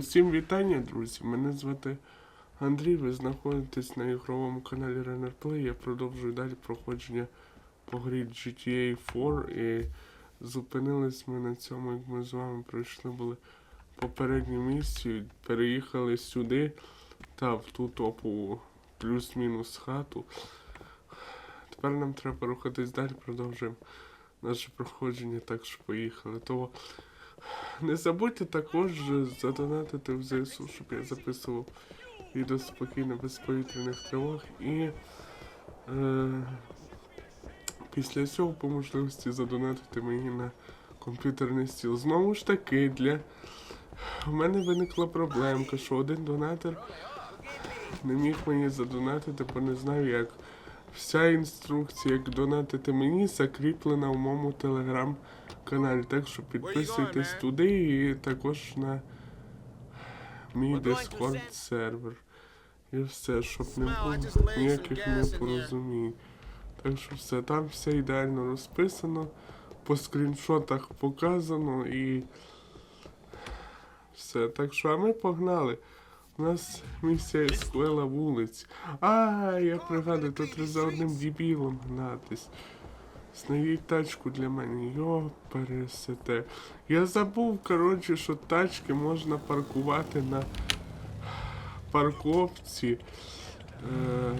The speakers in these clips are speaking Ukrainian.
Усім вітання, друзі. Мене звати Андрій. Ви знаходитесь на ігровому каналі Runner Play. Я продовжую далі проходження по грі GTA 4 і зупинились ми на цьому, як ми з вами пройшли були попередню місію, переїхали сюди та в ту топу плюс-мінус хату. Тепер нам треба рухатись далі, продовжуємо наше проходження, так що поїхали. Того не забудьте також задонатити в ЗСУ, щоб я записував відео спокійно без повітряних тривог і е, після цього по можливості задонатити мені на комп'ютерний стіл. Знову ж таки, для у мене виникла проблемка, що один донатор не міг мені задонатити, бо не знаю як. Вся інструкція, як донатити мені, закріплена в моєму телеграм-каналі. Так що підписуйтесь туди і також на мій Discord сервер. І все, щоб не було ніяких непорозумінь. Так що все, там все ідеально розписано, по скріншотах показано і все. Так що, а ми погнали. У нас місія склила вулиць. А, я пригадую, тут треба за одним дебілом гнатись. Знайдіть тачку для мене. Йо, пересете. Я забув, коротше, що тачки можна паркувати на парковці. Е,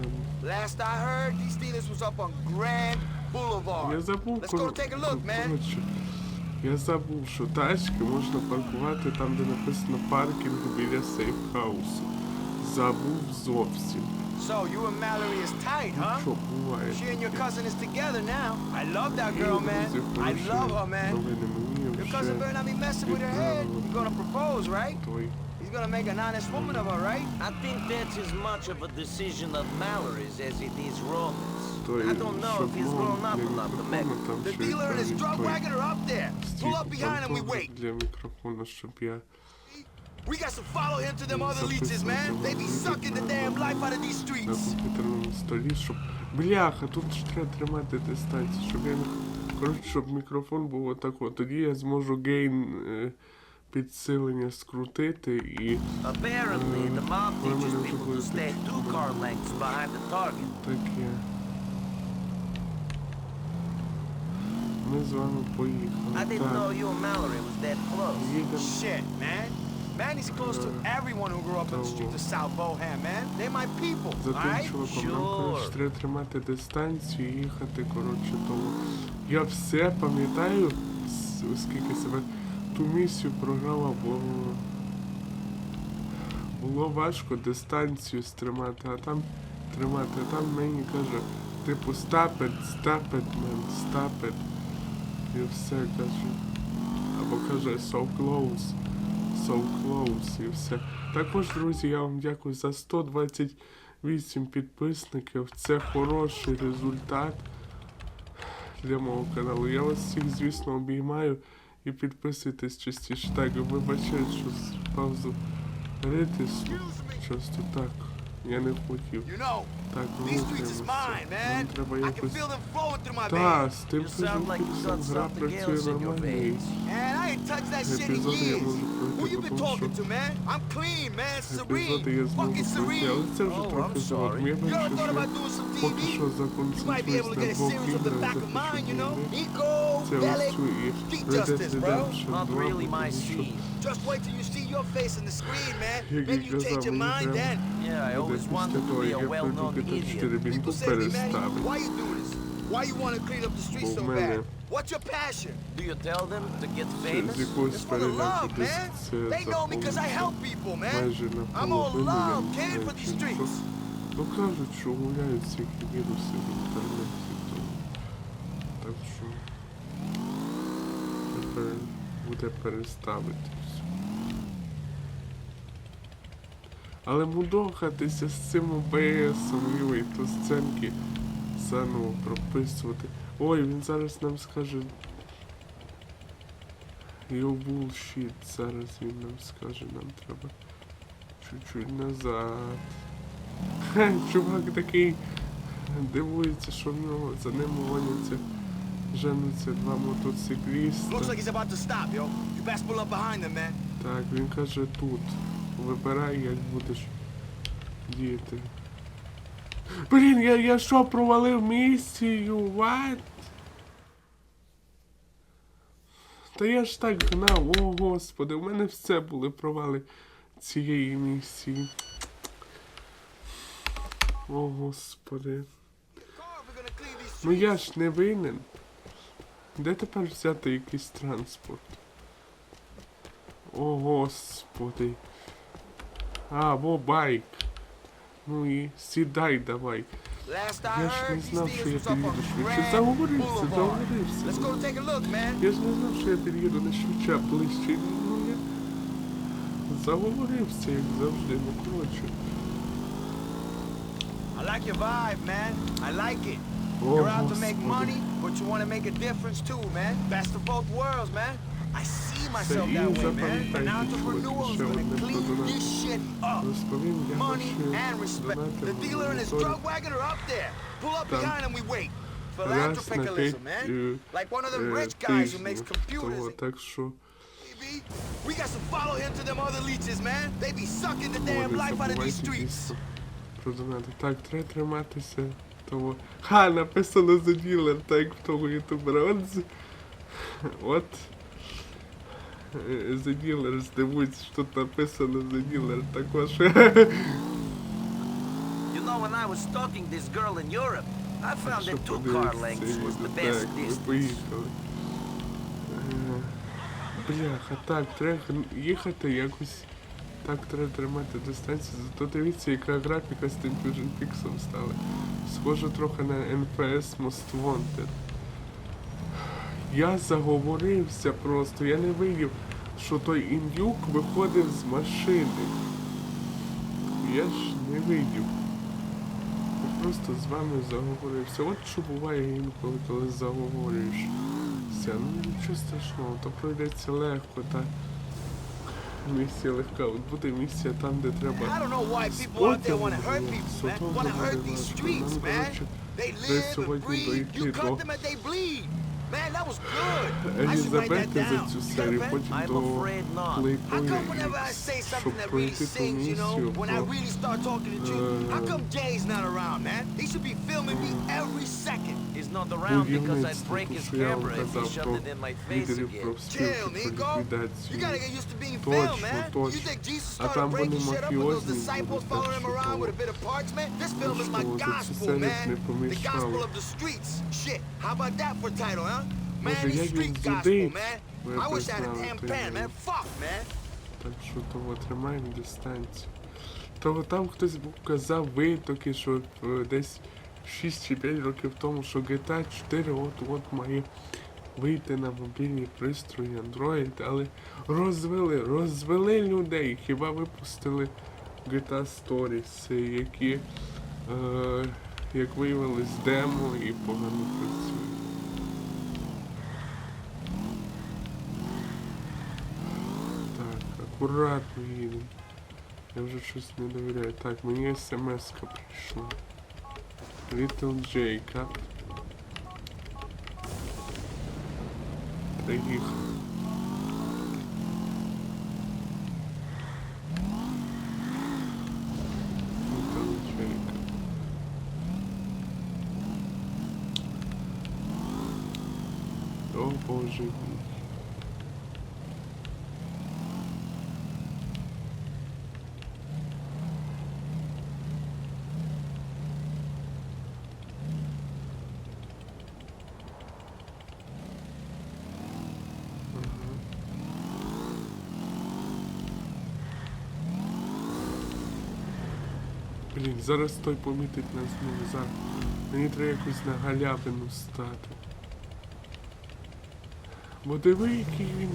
Last I heard, these dealers was up on Grand Boulevard. я забув, коротше, Я забув, що тачки можна паркувати там, де написано паркінг біля сейфхаусу. Забув зовсім. So you and Mallory is tight, huh? Що буває? She and your таке. cousin is together now. I love that І, girl, man. друзі, I хороші love her, man. новини мені Your вже cousin better not be messing with her head. You're gonna propose, right? той. He's gonna make an honest woman of her, right? I think that's as much of a decision of Mallory's as it is Roman's. той I don't know if he's grown up enough to make мікрофону там The ще dealer and his відповідь drug той wagon are up there. Pull up стік behind him, we там wait. We got to follow him to them other leeches, man. They be sucking the damn life out of these на streets. комп'ютерному столі, щоб. Бляха, тут ж треба тримати дистанцію, щоб я не. Коротше, щоб мікрофон був отако. Тоді я зможу гейн е, підсилення скрутити і Apparently, the mob teaches people to to- stay two car lengths behind the target. таке. Ми з вами поїхали. I didn't Так, know you and Mallory was that close. їдемо. Shit, man. Manny's close to everyone who grew up in the streets of South Bohan, man. They're my people, За тим alright? чуваком нам коротше треба тримати дистанцію і їхати, коротше, тому. Я все пам'ятаю, с- оскільки себе ту місію програла, бо було важко дистанцію стримати, а там тримати, а там мені каже, типу, it, man, stop it. І все каже. Або каже so close, so close і все. Також, друзі, я вам дякую за 128 підписників. Це хороший результат для мого каналу. Я вас всіх, звісно, обіймаю і підписуйтесь частіше. Так, вибачайте, що паузу ритисну. Часто так. Я не хотів. You know, Так, these streets is рухаємося. mine, man. Нам треба I can якось. feel them flowing through my Та, veins. з тим You sound like you фізичним got гра something працює else in your нормально. і veins. And I ain't touched that shit in Епізоди я years. можу Who пройти, you been тому talking що to, man? I'm clean, man. епізоди Serene. я зможу Fucking пройти, але serene. це вже Oh, трохи I'm згодом. Я sorry. You ever бачу, thought що about doing some поки що TV? You might be able законцентруюсь to get на a двох series of the іграх, back of mine, you know? захочу Eco, Це ось Bellic, цю і Street Red Dead Justice, bro. Redemption Not 2, really my тому що scene. Just wait till you see your face on the screen, man. Як Maybe я you change казав, your мені mind прям then. Yeah, I буде always після wanted to того, be як a я пройду well-known GTA 4 idiot. він People тут say to me, Manny, переставить. why you do this? Why you want to clean up the streets Бо so в мене bad? What's your passion? Do you tell them to get з famous? якоїсь It's for the перегляду love, десь man. це They know me because I заповниться. help people, man. майже I'm all наполовину. я love, не kid, знаю, for these чи streets. що. Ну кажуть, що гуляють всякі віруси в інтернеті. То... Так що тепер буде переставити Але мудохатися з цим ОБСом і то сценки заново прописувати. Ой, він зараз нам скаже. Йо булшіт, зараз він нам скаже, нам треба чуть-чуть назад. Хе, чувак такий дивується, що в нього за ним гоняться, женуться два мотоцикліста. Looks like he's about to stop, yo. You best pull up behind him, man. Так, він каже тут. Вибирай, як будеш діяти. Блін, я, я що, провалив місію? What? Та я ж так гнав, о господи, у мене все були провали цієї місії. О господи. Ну я ж не винен. Де тепер взяти якийсь транспорт? О господи. А, во байк. Ну і сідай давай. Last I Я ж heard, не these знав, що я dealers was up під'їду on швидше. Grand Заговорився, Boulevard. заговорився. Let's go take a look, man. Я ж не знав, що я під'їду на швидше, ближче. Ну я заговорився, як завжди, ну коротше. I like your vibe, man. I like it. О, You're out to make господи. money, but you want to make a difference too, man. Best of both worlds, man. I see myself Це that і way, man. An запам'ятайте, entrepreneur чуваки, who's ще gonna одне clean продонат. this shit up. Розповім я Money ваші and respect. донати The dealer and his моніторю. drug wagon are up there. Pull up Там behind him, we wait. Раз на п'ять Philanthropicalism, man. е, Like one of them е, rich guys who makes тижнів computers. того, and- так що B, we got to follow him to them other leeches, man. They be sucking the damn О, life out of these забувайте streets. дійсно про донати. Так, треба триматися того. Ха, написано за ділер, так як в того ютубера. От, з- от Е, за ділер, здивується, що тут написано за ділер також. You know, when I was stalking this girl in Europe, I found that two car lengths was the best distance. Е, Бляха, так, треба їхати якось. Так треба тримати дистанцію. Зато дивіться, яка графіка з тим Fusion Pixel стала. Схоже трохи на NPS Most Wanted. Я заговорився просто, я не виявив, що той індюк виходив з машини. Я ж не видів. Я просто з вами заговорився. От що буває інколи, коли заговорюєшся. Ну нічого страшного, то пройдеться легко, та місія легка. От буде місія там, де треба. I don't know why people out there want to hurt people, man. Want to hurt these streets, man. They live and breathe. You cut them and they bleed. Man, that was good. I should write that Елізабети за down. цю You got a серію, pen? потім I'm до afraid not. How клейкої, come whenever I say щоб something that really пройти ту sings, you know, місію, when I то really start talking the truth, how come Jay's not around, man? He should be filming me every second. He's not around because I'd будівництво, break то, his що я вам camera if he казав shoved про it in my face лідерів again. профспілки, Chill, про Nico. You ліквідацію. gotta get used to being Точно, filmed, man. You точно. think Jesus А started там вони breaking shit up with those мафіозні disciples будуть, following так him що around то- with a bit of parchment? This film is my що це gospel, сервіс man. не The помішало. gospel of the streets. Shit, how about that for title, huh? The як він зудить, ви то man. Так що того тримаємо дистанцію. Того там хтось казав витоки, що е, десь 6 чи 5 років тому, що GTA 4 от-от має вийти на мобільні пристрої Android, але розвели, розвели людей, хіба випустили GTA Stories, які, е, як виявилось, демо і погано працюють. акуратно їдемо. Я вже щось не довіряю. Так, мені смс-ка прийшла. Little Jacob. Приїхав. Little Jacob. О боже Зараз той помітить нас знову зараз. Мені треба якось на галявину стати. Бо диви, який він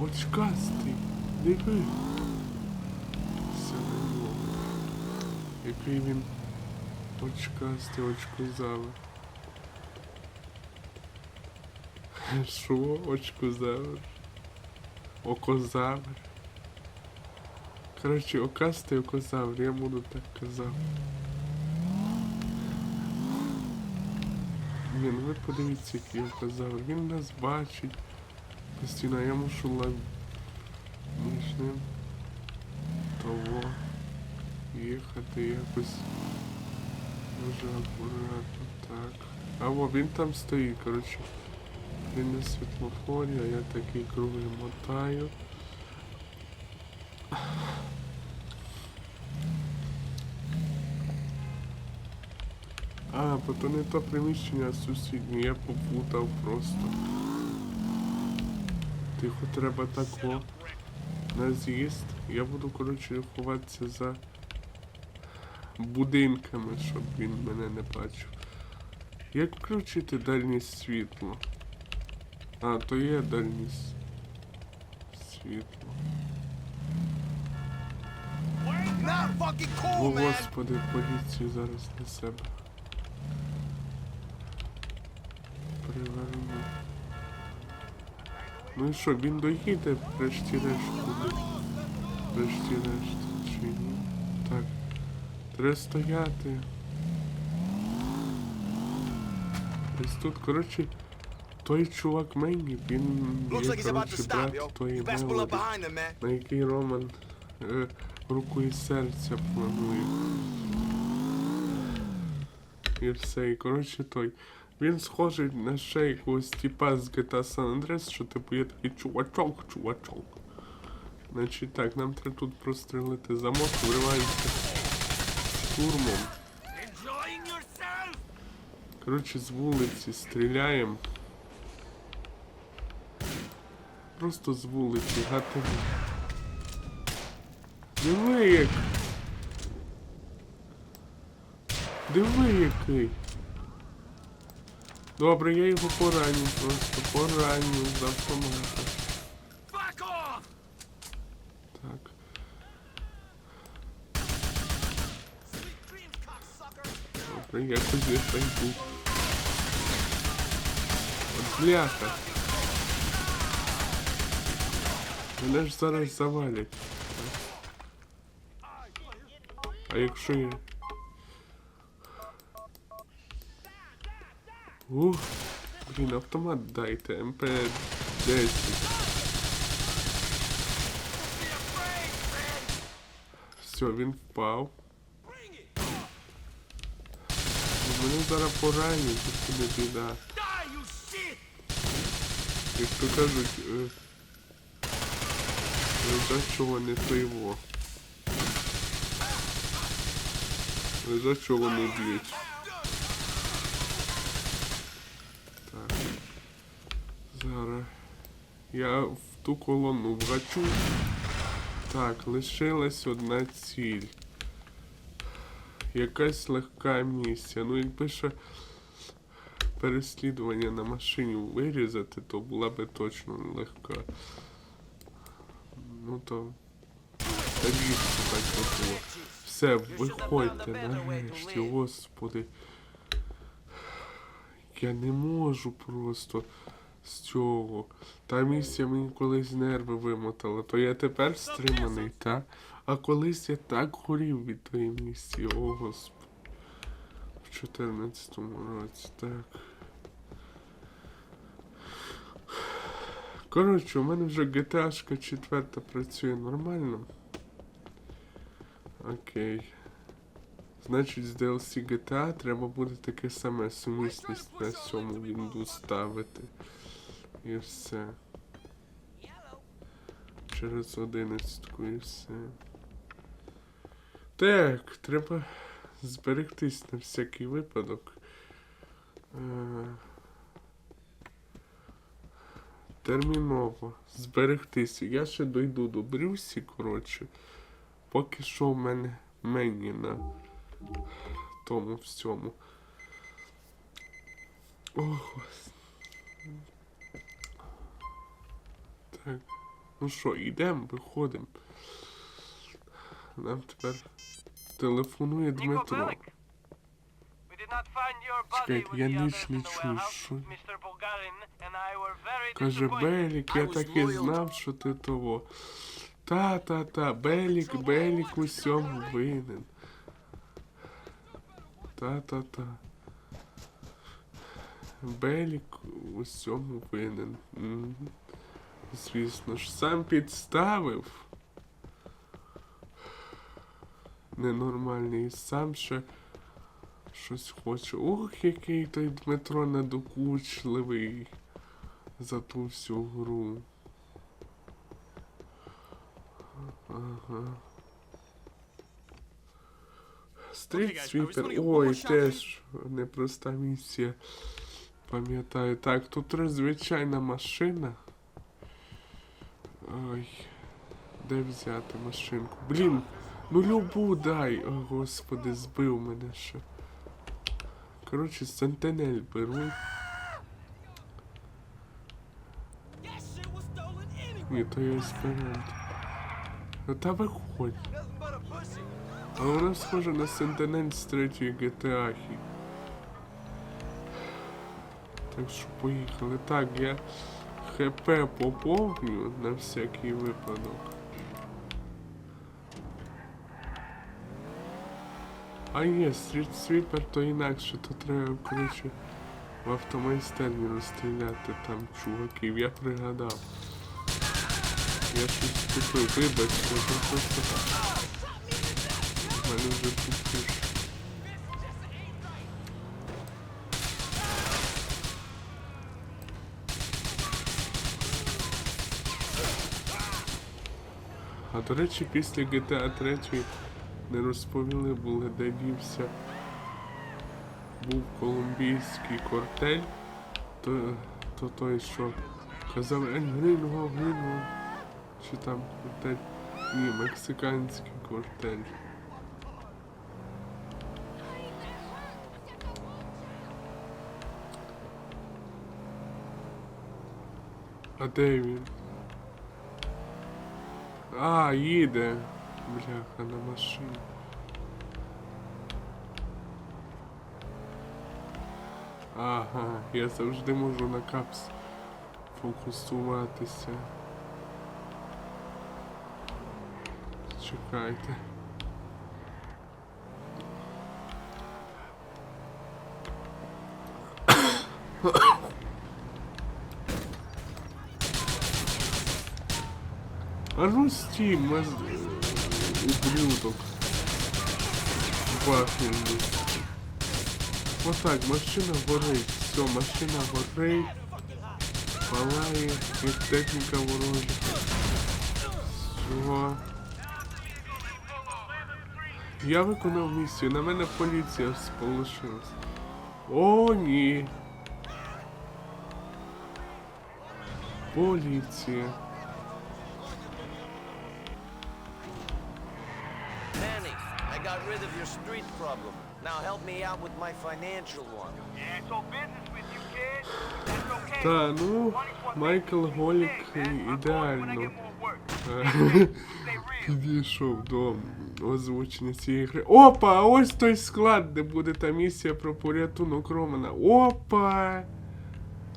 очкастий. Диви. Все на. Який він очкастий, очкозавр. Що? Очкозавр? Окозавр? Коротше, окастий окозавр, я буду так казав. Ні, ну ви подивіться, який окозавр. Він нас бачить. Постійно, я мушу лав... між того їхати якось дуже акуратно. Так. А во, він там стоїть, коротше. Він на світлофорі, а я такий круги мотаю. Бо то не то приміщення, а сусіднє, я попутав просто. Тихо, треба так о. На з'їзд. Я буду, коротше, ховатися за будинками, щоб він мене не бачив. Як включити дальнє світло? А, то є дальнє с- світло. О, господи, поліцію зараз на себе. Ну і що, він доїде, врешті-решт. Врешті-решт, чи ні? Так. Треба стояти. Десь тут, коротше, той чувак мені, він є, коротше, брат тої мелоді на який Роман е, рукою серця планує. І все, і коротше той. Він схожий на ще якогось типа з GTA San Andreas, що типу є такий чувачок, чувачок. Значить так, нам треба тут прострелити замок, вриваємося штурмом. Коротше, з вулиці стріляємо. Просто з вулиці гатимо. Диви як. Диви який. Добре, я його пораню, просто пораню з автомата. Так. Добре, я пройду. От бляха. Мене ж зараз завалять. А якщо я. Ух, блін, автомат дайте, МП-10. Все, він впав. Мене зараз поранять, це буде біда. Як то кажуть, е, лежачого не пиво. Лежачого не б'ють. Так. Зараз. Я в ту колону вгачу. Так, лишилась одна ціль. Якась легка місія. Ну, якби ще переслідування на машині вирізати, то була би точно легка. Ну то. Та так було. Все, виходьте нарешті, господи. Я не можу просто з цього. Та місія мені колись нерви вимотала, то я тепер стриманий, та? А колись я так горів від тої місії, о господи. В 14-му році, так. Коротше, у мене вже GTA 4 працює нормально. Окей. Значить, з DLC GTA треба буде таке саме сумісність на цьому Windows ставити. І все. Через 11 і все. Так, треба зберегтись на всякий випадок. Е, Терміново зберегтися. Я ще дойду до Брюсі, коротше. Поки що в мене мені на тому всьому. О, Господи. Так. Ну що, йдемо, виходимо. Нам тепер телефонує Дмитро. Чекайте, я ніч не чую, що- Каже. Белік, я так і знав, що ти того. Та, та, та, Белік, Белік у всьому винен. Та, та, та. Белік у всьому винен. Мгм. Звісно ж, сам підставив. Ненормальний, сам ще щось хоче. Ох, який той Дмитро надокучливий за ту всю гру. Ага. Стріт свіпер. Ой, теж непроста місія. Пам'ятаю. Так, тут звичайна машина. Ой. Де взяти машинку? Блін, ну любу дай. О, господи, збив мене ще. Коротше, сентенель беру. Ні, то є експеримент. Ну та виходь. Nothing but a pussy. А вона схожа на сентенель з третьої GTA. Так що поїхали. Так, я ХП поповню на всякий випадок. А є, стріт свіпер то інакше, то треба, коротше, в автомайстерні розстріляти там чуваків, я пригадав. Я щось купив, вибачте, це просто. В мене вже купив. А до речі, після GTA 3 не розповіли були, де дівся. Був колумбійський кортель, то, то той, що казав «Ей, Грінго, Грінго. Чи там кортель? Ні, мексиканський кортель. А де він? А, їде. Бляха, на машині. Ага, я завжди можу на капс фокусуватися. Чекайте. А ну стій, маз... ублюдок. Вафельний. Отак, машина горить. Все, машина горить. Палає, як техніка ворожа. Все. Я виконав місію, на мене поліція сполошилась. О, ні. Поліція. Got rid of your street problem. Now help me out with my financial one. Yeah, so business with you, kid. That's okay. Та, ну, Майкл Голік ідеально. Е. Підійшов до озвучення цієї гри. Опа! А ось той склад, де буде та місія про порятунок Романа. Опа!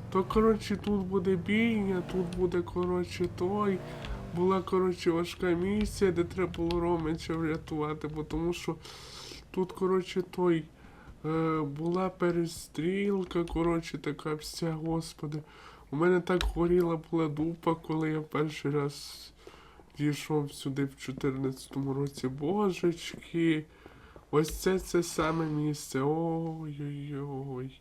То, коротше, тут буде бійня, тут буде, коротше, той. Була, коротше, важка місія, де треба було Ромича врятувати, бо тому що тут, коротше, той. Е, була перестрілка, коротше, така вся, господи. У мене так горіла була дупа, коли я перший раз дійшов сюди в 14-му році. Божечки. Ось це це саме місце. Ой-ой-ой.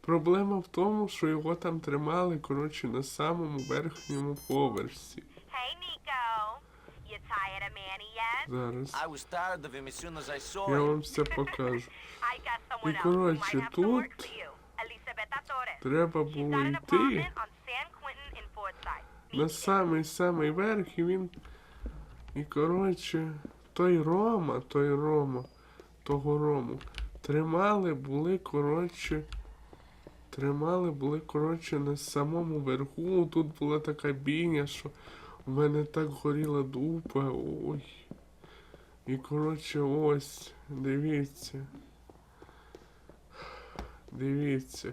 Проблема в тому, що його там тримали, коротше, на самому верхньому поверсі. Hey, Nico. You tired of Manny yet? Зараз. I was tired of him as soon as I saw Я вам все покажу. I got someone І, коротше, тут. Треба було йти apartment on San Quentin in Forsyth. на самий-самий верх, і він. І коротше, той Рома, той Рома, того Рому, тримали були, коротше. Тримали були, коротше, на самому верху. Тут була така бійня, що в мене так горіла дупа. Ой. І коротше, ось, дивіться. Дивіться.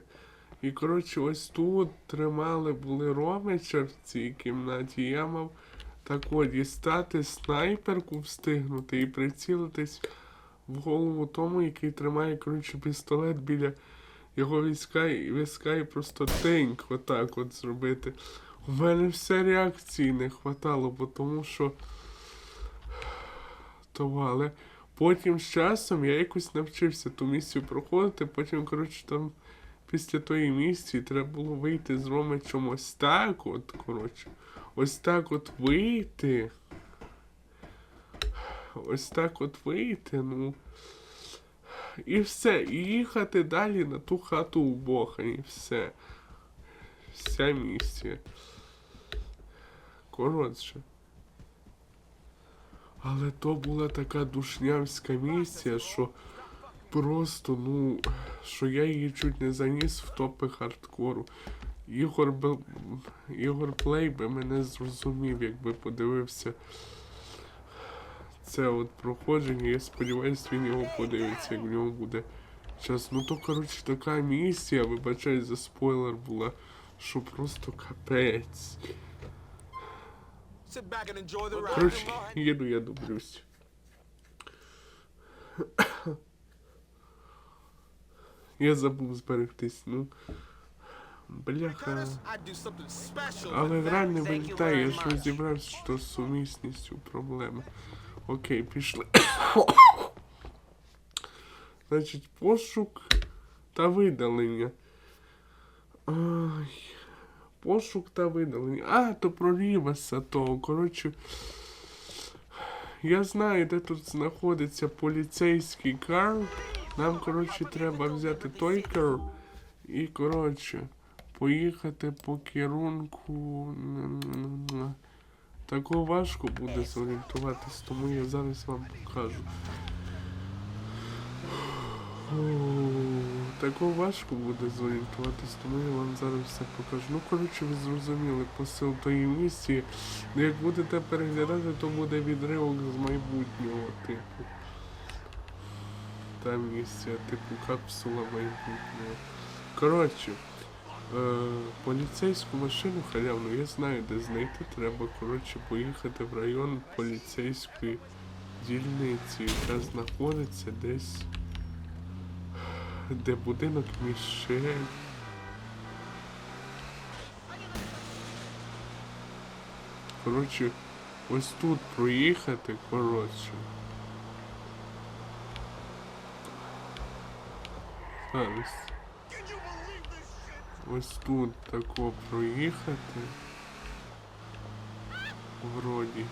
І коротше, ось тут тримали були Ромича в цій кімнаті. Я мав так от дістати снайперку встигнути і прицілитись в голову тому, який тримає, коротше, пістолет біля його війська і і просто теньк отак от зробити. У мене все реакції не хватало, бо тому що. Того, але потім з часом я якось навчився ту місію проходити, потім, коротше, там після тої місії треба було вийти з Ромичем ось так от, коротше. Ось так от вийти. Ось так от вийти, ну. І все, і їхати далі на ту хату у Бога, і все. Вся місія. Коротше. Але то була така душнявська місія, що просто, ну, що я її чуть не заніс в топи хардкору. Ігор би, Ігор Плей би мене зрозумів, якби подивився це от проходження. Я сподіваюся, він його подивиться, як в нього буде час. Ну то, коротше, така місія, вибачай за спойлер була, що просто капець. Коротше, їду я дублюсь. Я забув зберегтись, ну. Бляха. Але you вилітає, я ж розібрався, що з сумісністю проблема. Окей, пішли. Значить, пошук та видалення. Ай. Пошук та видалення. А, то про Ріваса того. Коротше. Я знаю, де тут знаходиться поліцейський кар. Нам, коротше, треба взяти той кар. І, коротше, поїхати по керунку. н-н-н-н. Важко буде зорієнтуватись, тому я зараз вам покажу. Фу, Тако важко буде зорієнтуватись, тому я вам зараз все покажу. Ну, коротше, ви зрозуміли посил тої місії. Ну, Як будете переглядати, то буде відривок з майбутнього, типу. Та місія, типу капсула майбутнього. Коротше, е, поліцейську машину халявну я знаю, де знайти. Треба, коротше, поїхати в район поліцейської дільниці, яка знаходиться десь. Де будинок Мішель. Коротше, ось тут проїхати, коротше. Зараз. Ось тут тако проїхати. Вроді.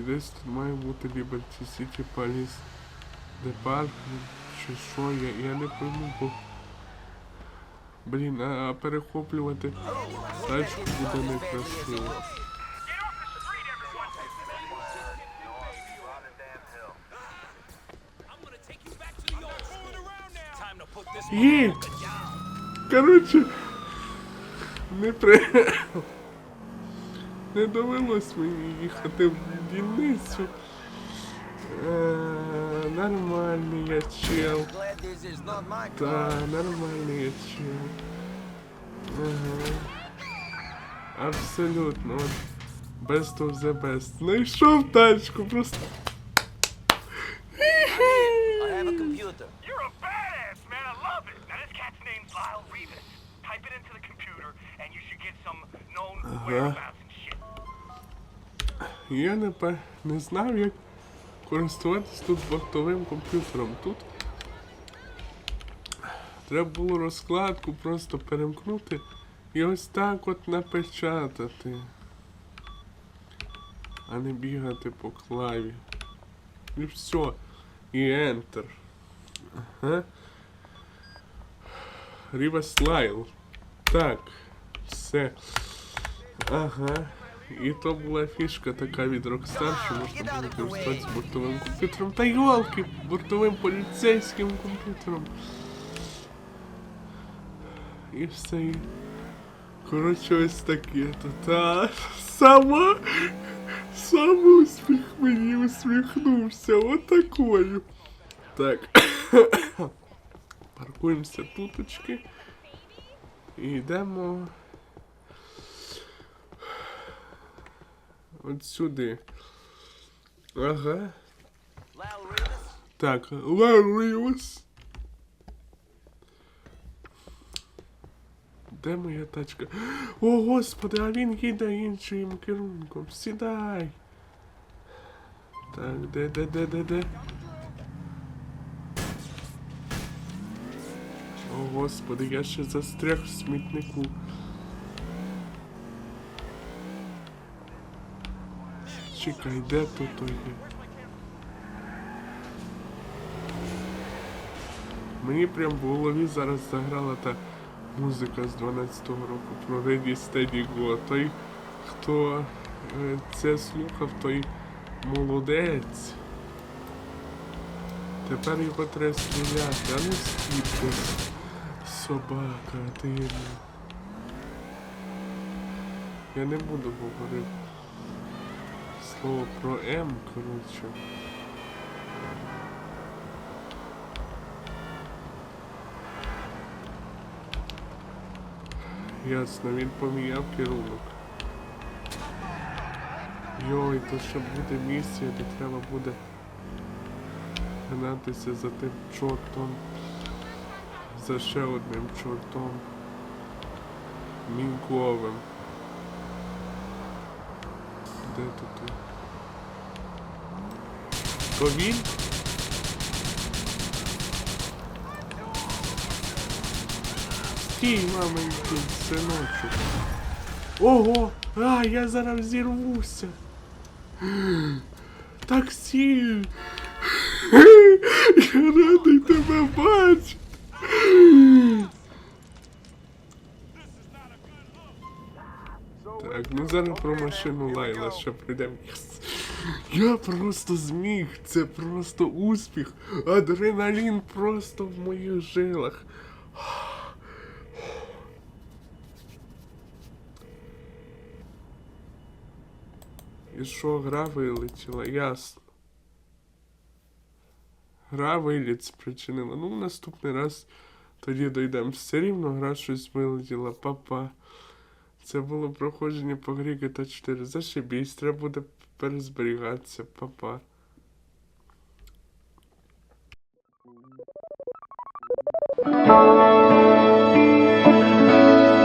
І десь тут має бути Liberty City Police Department чи що, я, я а, перехоплювати тачку буде некрасиво. Є! Коротше, не при... Не довелось мені їхати в дільницю. Е, нормальний я чел. Та, нормальний я чел. Ага. Абсолютно. Best of the best. Знайшов тачку, просто. I Я не, не знав, як користуватись тут бортовим комп'ютером. Тут треба було розкладку просто перемкнути і ось так от напечатати. А не бігати по клаві. І все. І Enter. Ага. Рівас Лайл. Так. Все. Ага. І то була фішка така від Rockstar, що можна було користуватися бортовим комп'ютером. Та йолки, бортовим поліцейським комп'ютером. І все. І... Коротше, ось таке. То та сама. Сам успіх мені усміхнувся. Отакою. Так. Паркуємося туточки. І йдемо. От сюди. Ага. Так, Ларіус. Де моя тачка? О, господи, а він їде іншим керунком. Сідай. Так, де, де, де, де, де? О, господи, я ще застряг в смітнику. Чекай, де тут той є? Мені прям в голові зараз заграла та музика з 12-го року про Ready Steady. Той, хто е, це слухав, той молодець. Тепер його треба стріляти, а не скільки. Собака, дивна. Я не буду говорити слово про М, коротше. Ясно, він поміняв керунок. Йой, то ще буде місія, де треба буде гнатися за тим чортом. За ще одним чортом. Мінковим. Де тут? То він? Стій, маменький синочок. Ого! А, я зараз зірвуся. Таксі! Я радий тебе бачити. Так, ну зараз про машину Лайла ще прийдемо. Я просто зміг, це просто успіх. Адреналін просто в моїх жилах. І що, гра вилетіла? Ясно. Гра виліт спричинила. Ну, наступний раз тоді дойдемо. Все рівно гра щось вилетіла. Папа. Це було проходження по грі GTA 4. Зашибісь, треба буде перезберігатися, папа. Thank